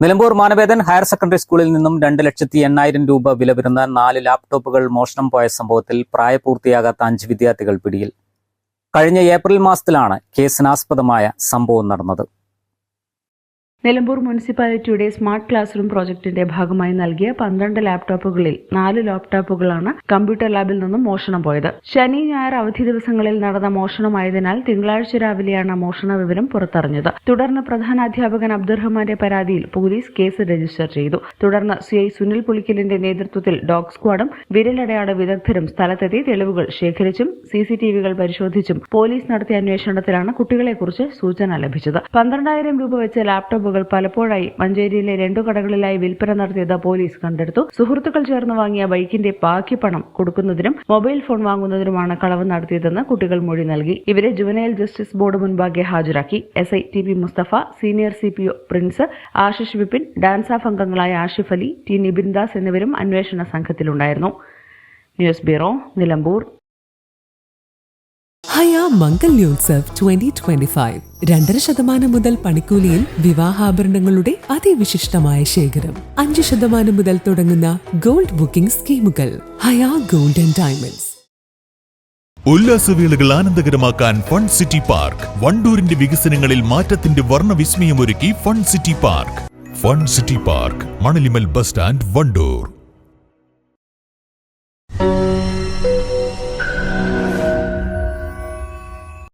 Nilambur Manavedan higher secondary സ്കൂളിൽ നിന്നും രണ്ട് ലക്ഷത്തി എണ്ണായിരം രൂപ വില വരുന്ന നാല് ലാപ്ടോപ്പുകൾ മോഷണം പോയ സംഭവത്തിൽ പ്രായപൂർത്തിയാകാത്ത അഞ്ച് വിദ്യാർത്ഥികൾ പിടിയിൽ. കഴിഞ്ഞ ഏപ്രിൽ മാസത്തിലാണ് കേസിനാസ്പദമായ സംഭവം നടന്നത്. നിലമ്പൂർ മുനിസിപ്പാലിറ്റിയുടെ സ്മാർട്ട് ക്ലാസ് റൂം പ്രോജക്ടിന്റെ ഭാഗമായി നൽകിയ പന്ത്രണ്ട് ലാപ്ടോപ്പുകളിൽ നാല് ലാപ്ടോപ്പുകളാണ് കമ്പ്യൂട്ടർ ലാബിൽ നിന്നും മോഷണം പോയത്. ശനി ഞായർ അവധി ദിവസങ്ങളിൽ നടന്ന മോഷണമായതിനാൽ തിങ്കളാഴ്ച രാവിലെയാണ് മോഷണ വിവരം പുറത്തറിഞ്ഞത്. തുടർന്ന് പ്രധാന അധ്യാപകൻ അബ്ദുറഹ്മാന്റെ പരാതിയിൽ പോലീസ് കേസ് രജിസ്റ്റർ ചെയ്തു. തുടർന്ന് സി ഐ സുനിൽ പുളിക്കലിന്റെ നേതൃത്വത്തിൽ ഡോഗ് സ്ക്വാഡും വിരലടയാള വിദഗ്ധരും സ്ഥലത്തെത്തി തെളിവുകൾ ശേഖരിച്ചും സിസിടിവികൾ പരിശോധിച്ചും പോലീസ് നടത്തിയ അന്വേഷണത്തിലാണ് കുട്ടികളെക്കുറിച്ച് സൂചന ലഭിച്ചത്. പന്ത്രണ്ടായിരം രൂപ വെച്ച ലാപ്ടോപ്പുകൾ പലപ്പോഴായി മഞ്ചേരിയിലെ രണ്ടു കടകളിലായി വിൽപ്പന നടത്തിയത് പോലീസ് കണ്ടെടുത്തു. സുഹൃത്തുക്കൾ ചേർന്ന് വാങ്ങിയ ബൈക്കിന്റെ ബാക്കി പണം കൊടുക്കുന്നതിനും മൊബൈൽ ഫോൺ വാങ്ങുന്നതിനുമാണ് കളവ് നടത്തിയതെന്ന് കുട്ടികൾ മൊഴി നൽകി. ഇവരെ ജുവനൈൽ ജസ്റ്റിസ് ബോർഡ് മുൻപാകെ ഹാജരാക്കി. S I T P Mustafa senior C P O Prince Ashish Vipin DANSAF അംഗങ്ങളായ ആഷിഫ് അലി ടി നിബിൻ ദാസ് എന്നിവരും അന്വേഷണ സംഘത്തിലുണ്ടായിരുന്നു. News bureau Nilambur. Haya Mangalyotsav twenty twenty five രണ്ടര ശതമാനം മുതൽ പണിക്കൂലിയിൽ വിവാഹാഭരണങ്ങളുടെ അതിവിശിഷ്ടമായ ശേഖരം. അഞ്ച് ശതമാനം മുതൽ തുടങ്ങുന്ന ഗോൾഡ് ബുക്കിംഗ് സ്കീമുകൾ. Haya gold and diamonds. ഉല്ലാസവേളകൾ ആനന്ദകരമാക്കാൻ ഫൺ സിറ്റി പാർക്ക്. വണ്ടൂരിന്റെ വികസനങ്ങളിൽ മാറ്റത്തിന്റെ വർണവിസ്മയമൊരുക്കി fun city park. Fun city park Manalimal bus stand Wandoor.